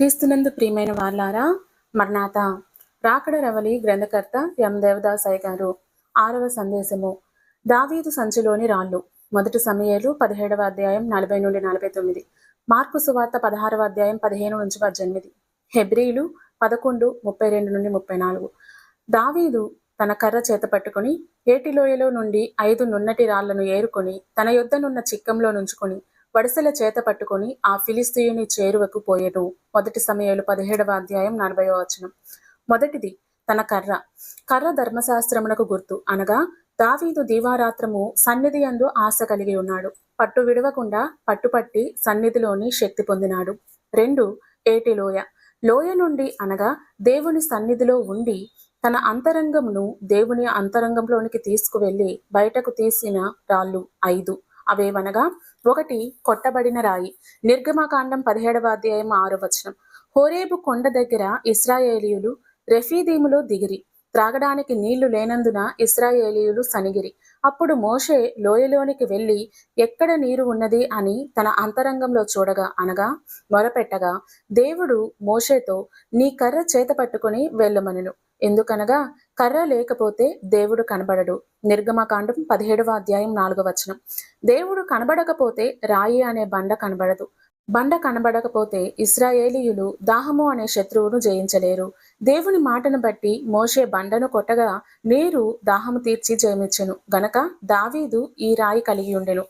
క్రీస్తునందు ప్రియమైన వాళ్ళారా మర్నాథ రాకడ రవలి గ్రంథకర్త ఎం. దేవదాసయ్య గారు. ఆరవ సందేశము. దావీదు సంచిలోని రాళ్ళు. మొదటి సమయాలు పదిహేడవ అధ్యాయం నలభై నుండి నలభై తొమ్మిది. మార్కు సువార్త పదహారవ అధ్యాయం పదిహేను నుంచి పద్దెనిమిది. హెబ్రీలు పదకొండు ముప్పై రెండు నుండి ముప్పై నాలుగు. దావీదు తన కర్ర చేత పట్టుకుని ఏటిలోయలో నుండి ఐదు నున్నటి రాళ్ళను ఏరుకొని తన యొద్దనున్న చిక్కంలో నుంచుకొని వడిసెల చేత పట్టుకొని ఆ ఫిలిస్తీయుని చేరువకు పోయేను మొదటి సమయాలు పదిహేడవ అధ్యాయం నలభైవ వచనం. మొదటిది తన కర్ర. కర్ర ధర్మశాస్త్రమునకు గుర్తు. అనగా దావీదు దీవారాత్రము సన్నిధి అందు ఆశ కలిగి ఉన్నాడు. పట్టు విడవకుండా పట్టుపట్టి సన్నిధిలోని శక్తి పొందినాడు. రెండు ఏటి లోయ. లోయ నుండి అనగా దేవుని సన్నిధిలో ఉండి తన అంతరంగమును దేవుని అంతరంగంలోనికి తీసుకువెళ్ళి బయటకు తీసిన రాళ్ళు. ఐదు అవేవనగా ఒకటి కొట్టబడిన రాయి. నిర్గమకాండం పదిహేడవ అధ్యాయం ఆరు వచనం. హోరేబు కొండ దగ్గర ఇస్రాయేలీయులు రెఫీదీములో దిగిరి. త్రాగడానికి నీళ్ళు లేనందున ఇస్రాయేలీయులు సనిగిరి. అప్పుడు మోషే లోయలోనికి వెళ్ళి ఎక్కడ నీరు ఉన్నది అని తన అంతరంగంలో చూడగా అనగా మొరపెట్టగా దేవుడు మోషేతో నీ కర్ర చేత పట్టుకుని వెళ్ళమనను. ఎందుకనగా కర్ర లేకపోతే దేవుడు కనబడడు. నిర్గమకాండం పదిహేడవ అధ్యాయం నాలుగవ వచనం. దేవుడు కనబడకపోతే రాయి అనే బండ కనబడదు. బండ కనబడకపోతే ఇస్రాయేలీయులు దాహము అనే శత్రువును జయించలేరు. దేవుని మాటను బట్టి మోషే బండను కొట్టగా నీరు దాహము తీర్చి జయమిచ్చెను. గనక దావీదు ఈ రాయి కలిగి ఉండెను.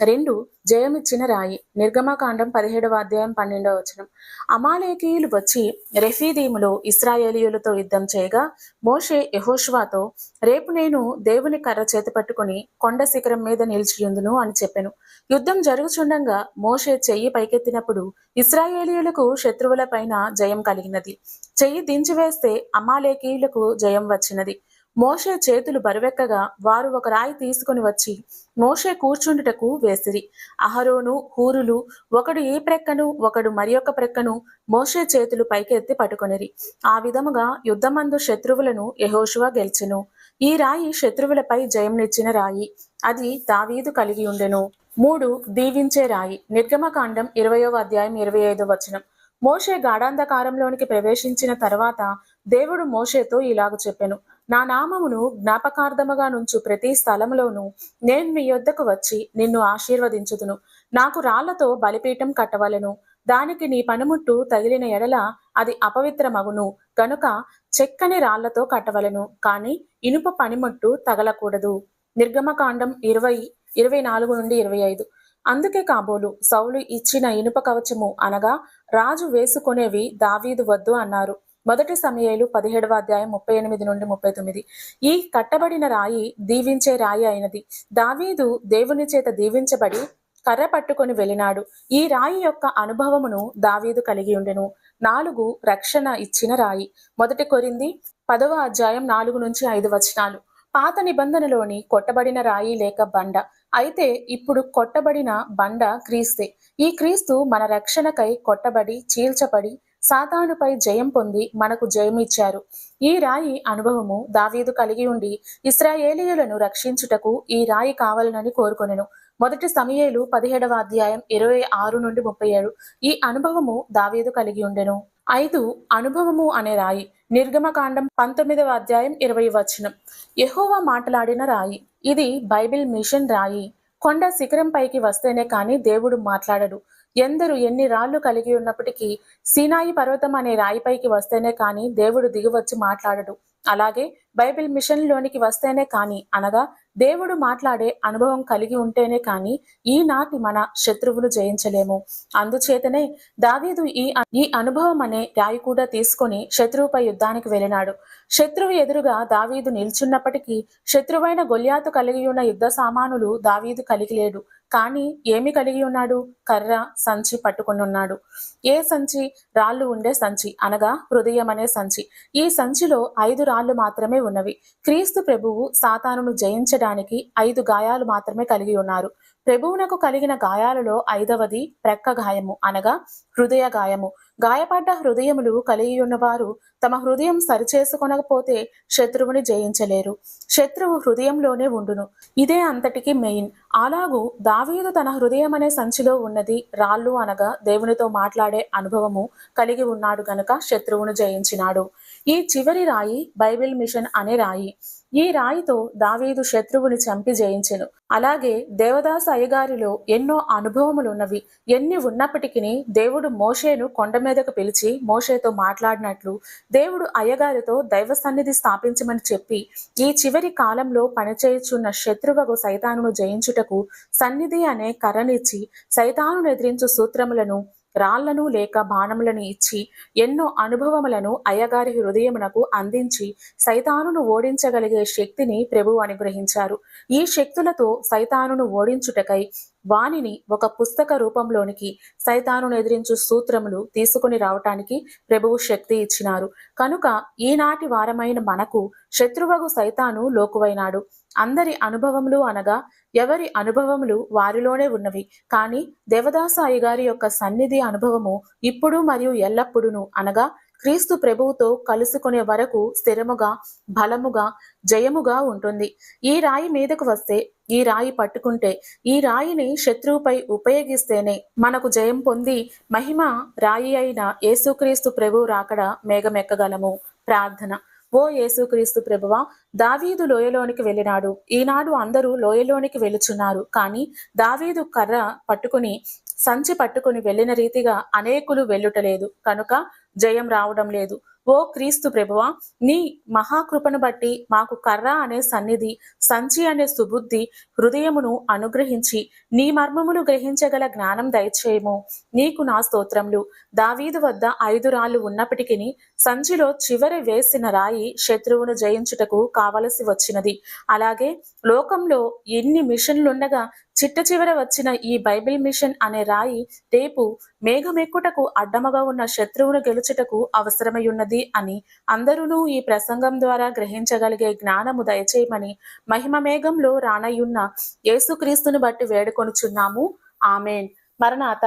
రెండు జయమిచ్చిన రాయి. నిర్గమకాండం పదిహేడవ అధ్యాయం పన్నెండవ వచనం. అమాలేకీయులు వచ్చి రెఫీదీములో ఇస్రాయేలీయులతో యుద్ధం చేయగా మోషే యహోష్వాతో రేపు నేను దేవుని కర్ర చేతి పట్టుకుని కొండ శిఖరం మీద నిలిచియుందును అని చెప్పెను. యుద్ధం జరుగుచుండగా మోషే చెయ్యి పైకెత్తినప్పుడు ఇస్రాయేలీయులకు శత్రువుల పైన జయం కలిగినది. చెయ్యి దించివేస్తే అమాలేకీయులకు జయం వచ్చినది. మోషే చేతులు బరువెక్కగా వారు ఒక రాయి తీసుకుని వచ్చి మోషే కూర్చుండుటకు వేసిరి. అహరోను హూరులు ఒకడు ఈ ప్రక్కను ఒకడు మరి ఒక ప్రక్కను మోషే చేతులు పైకెత్తి పట్టుకొనిరి. ఆ విధముగా యుద్ధమందు శత్రువులను యహోషువ గెలిచెను. ఈ రాయి శత్రువులపై జయంనిచ్చిన రాయి. అది దావీదు కలిగి ఉండెను. మూడు దీవించే రాయి. నిర్గమకాండం ఇరవయో అధ్యాయం ఇరవై ఐదో వచనం. మోషే గాఢాంధకారంలోనికి ప్రవేశించిన తర్వాత దేవుడు మోషేతో ఇలాగ చెప్పెను. నా నామమును జ్ఞాపకార్థముగా నుంచు ప్రతి స్థలములోను నేను మీ యొద్దకు వచ్చి నిన్ను ఆశీర్వదించుదును. నాకు రాళ్ళతో బలిపీఠం కట్టవలను. దానికి నీ పనిముట్టు తగిలిన ఎడల అది అపవిత్రమగును. గనుక చెక్కని రాళ్ళతో కట్టవలను. కాని ఇనుప పనిముట్టు తగలకూడదు. నిర్గమకాండం ఇరవై ఇరవై నాలుగు నుండి ఇరవై ఐదు. అందుకే కాబోలు సౌలు ఇచ్చిన ఇనుప కవచము అనగా రాజు వేసుకునేవి దావీదు వద్దు అన్నారు. మొదటి సమయాలు పదిహేడవ అధ్యాయం ముప్పై ఎనిమిది నుండి ముప్పై తొమ్మిది. ఈ కట్టబడిన రాయి దీవించే రాయి అయినది. దావీదు దేవుని చేత దీవించబడి కర్ర పట్టుకొని వెళ్ళినాడు. ఈ రాయి యొక్క అనుభవమును దావీదు కలిగి ఉండెను. నాలుగు రక్షణ ఇచ్చిన రాయి. మొదటి కొరింది పదవ అధ్యాయం నాలుగు నుంచి ఐదు వచనాలు. పాత నిబంధనలోని కొట్టబడిన రాయి లేక బండ. అయితే ఇప్పుడు కొట్టబడిన బండ క్రీస్తే. ఈ క్రీస్తు మన రక్షణకై కొట్టబడి చీల్చబడి సాతానుపై జయం పొంది మనకు జయమిచ్చారు. ఈ రాయి అనుభవము దావీదు కలిగి ఉండి ఇస్రాయేలీయులను రక్షించుటకు ఈ రాయి కావాలనని కోరుకొనెను. మొదటి సమయేలు పదిహేడవ అధ్యాయం ఇరవై ఆరు నుండి ముప్పై ఏడు. ఈ అనుభవము దావీదు కలిగి ఉండెను. ఐదు అనుభవము అనే రాయి. నిర్గమకాండం పంతొమ్మిదవ అధ్యాయం ఇరవై వచనం. ఎహోవా మాట్లాడిన రాయి. ఇది బైబిల్ మిషన్ రాయి. కొండ శిఖరం పైకి వస్తేనే కానీ దేవుడు మాట్లాడడు. ఎందరు ఎన్ని రాళ్ళు కలిగి ఉన్నప్పటికీ సీనాయి పర్వతం అనే రాయిపైకి వస్తేనే కానీ దేవుడు దిగివచ్చి మాట్లాడడు. అలాగే బైబిల్ మిషన్లోనికి వస్తేనే కానీ అనగా దేవుడు మాట్లాడే అనుభవం కలిగి ఉంటేనే కానీ ఈనాటి మన శత్రువులు జయించలేము. అందుచేతనే దావీదు ఈ ఈ అనుభవం అనే రాయి కూడా తీసుకొని శత్రువుపై యుద్ధానికి వెళ్ళినాడు. శత్రువు ఎదురుగా దావీదు నిల్చున్నప్పటికీ శత్రువైన గొల్యాతు కలిగి ఉన్న యుద్ధ సామానులు దావీదు కలిగి లేడు. కానీ ఏమి కలిగి ఉన్నాడు? కర్ర సంచి పట్టుకుని ఉన్నాడు ఏ సంచి? రాళ్ళు ఉండే సంచి అనగా హృదయం అనే సంచి. ఈ సంచిలో ఐదు రాళ్ళు మాత్రమే ఉన్నవి. క్రీస్తు ప్రభువు సాతానును జయించడానికి ఐదు గాయాలు మాత్రమే కలిగి ఉన్నారు. ప్రభువునకు కలిగిన గాయాలలో ఐదవది ప్రక్క గాయము అనగా హృదయ గాయము గాయపడ్డ హృదయములు కలిగి ఉన్నవారు తమ హృదయం సరిచేసుకొనకపోతే శత్రువుని జయించలేరు. శత్రువు హృదయంలోనే ఉండును. ఇదే అంతటికి మెయిన్. అలాగూ దావీదు తన హృదయం అనే సంచిలో ఉన్నది రాళ్ళు అనగా దేవునితో మాట్లాడే అనుభవము కలిగి ఉన్నాడు గనుక శత్రువును జయించినాడు. ఈ చివరి రాయి బైబిల్ మిషన్ అనే రాయి. ఈ రాయితో దావీదు శత్రువుని చంపి జయించెను. అలాగే దేవదాస్ అయ్యగారిలో ఎన్నో అనుభవములున్నవి. ఎన్ని ఉన్నప్పటికీ దేవుడు మోషేను కొండ మీదకు పిలిచి మోషేతో మాట్లాడినట్లు దేవుడు అయ్యగారితో దైవ సన్నిధి స్థాపించమని చెప్పి ఈ చివరి కాలంలో పనిచేయుచున్న శత్రువగు సైతానును జయించుటకు సన్నిధి అనే కర్రనిచ్చి సైతానును ఎదిరించు సూత్రములను రాళ్ళను లేక బాణములను ఇచ్చి ఎన్నో అనుభవములను అయ్యగారి హృదయమునకు అందించి సైతానును ఓడించగలిగే శక్తిని ప్రభువు అనుగ్రహించారు. ఈ శక్తులతో సైతానును ఓడించుటకై వానిని ఒక పుస్తక రూపంలోనికి సైతానును ఎదిరించు సూత్రములు తీసుకుని రావటానికి ప్రభువు శక్తి ఇచ్చినారు. కనుక ఈనాటి వారమైన మనకు శత్రువగు సైతాను లోకువైనాడు. అందరి అనుభవములు అనగా ఎవరి అనుభవములు వారిలోనే ఉన్నవి. కానీ దేవదాస అయ్యగారి యొక్క సన్నిధి అనుభవము ఇప్పుడు మరియు ఎల్లప్పుడూను అనగా క్రీస్తు ప్రభువుతో కలుసుకునే వరకు స్థిరముగా బలముగా జయముగా ఉంటుంది. ఈ రాయి మీదకు వస్తే ఈ రాయి పట్టుకుంటే ఈ రాయిని శత్రువుపై ఉపయోగిస్తేనే మనకు జయం పొంది మహిమ రాయి అయిన యేసుక్రీస్తు ప్రభు రాకడ మేఘమెక్కగలము. ప్రార్థన. ఓ యేసుక్రీస్తు ప్రభువా దావీదు లోయలోనికి వెళ్ళినాడు. ఈనాడు అందరూ లోయలోనికి వెళుచున్నారు కానీ దావీదు కర్ర పట్టుకుని సంచి పట్టుకుని వెళ్ళిన రీతిగా అనేకులు వెళ్ళుటలేదు. కనుక జయం రావడం లేదు. ఓ క్రీస్తు ప్రభువా నీ మహాకృపను బట్టి మాకు కర్ర అనే సన్నిధి సంచి అనే సుబుద్ధి హృదయమును అనుగ్రహించి నీ మర్మములు గ్రహించగల జ్ఞానం దయచేయము. నీకు నా స్తోత్రములు. దావీదు వద్ద ఐదు రాళ్ళు ఉన్నప్పటికీ సంచిలో చివరి వేసిన రాయి శత్రువును జయించుటకు కావలసి వచ్చినది. అలాగే లోకంలో ఎన్ని మిషన్లుండగా చిట్ట చివర వచ్చిన ఈ బైబిల్ మిషన్ అనే రాయి రేపు మేఘమెక్కుటకు అడ్డమగా ఉన్న శత్రువును గెలుచుటకు అవసరమై ఉన్నది అని అందరూ ఈ ప్రసంగం ద్వారా గ్రహించగలిగే జ్ఞానము దయచేయమని మహిమ మేఘంలో రానయ్యున్న యేసుక్రీస్తుని బట్టి వేడుకొనుచున్నాము. ఆమెన్. మరణాత.